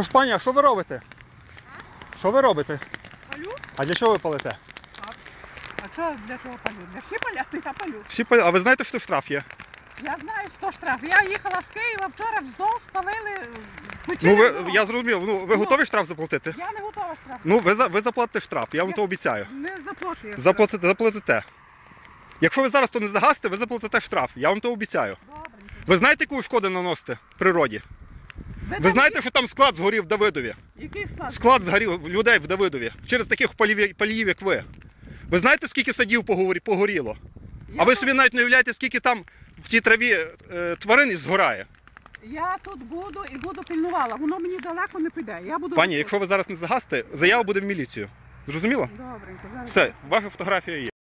Тож, пані, а що ви робите? Що ви робите? Палю? А для чого ви палите? А що для чого палю? Для всі паляти я палю. Всі палі... А ви знаєте, що штраф є? Я знаю, що штраф. Я їхала з Києва вчора вздовж палили. Ну ви я зрозумів. Ну ви Ну. готові штраф заплатити? Я не готова штраф. Ну ви ви заплатите штраф, я вам Я- то обіцяю. Не запрошую. Заплатите, заплатите. Якщо ви зараз то не загасите, ви заплатите штраф. Я вам то обіцяю. Добренько. Ви знаєте, яку шкоду наносите природі? Ви знаєте, що там склад згорів в Давидові? Який склад? Склад згорів людей в Давидові через таких паліїв, як ви. Ви знаєте, скільки садів погоріло? Я А ви собі навіть не уявляєте, скільки там в тій траві е, тварин і згорає. Я тут буду і буду пильнувала. Воно мені далеко не піде. Я буду. Пані, якщо ви зараз не загасите, заява буде в міліцію. Зрозуміло? Добренько, зараз. Все, ваша фотографія є.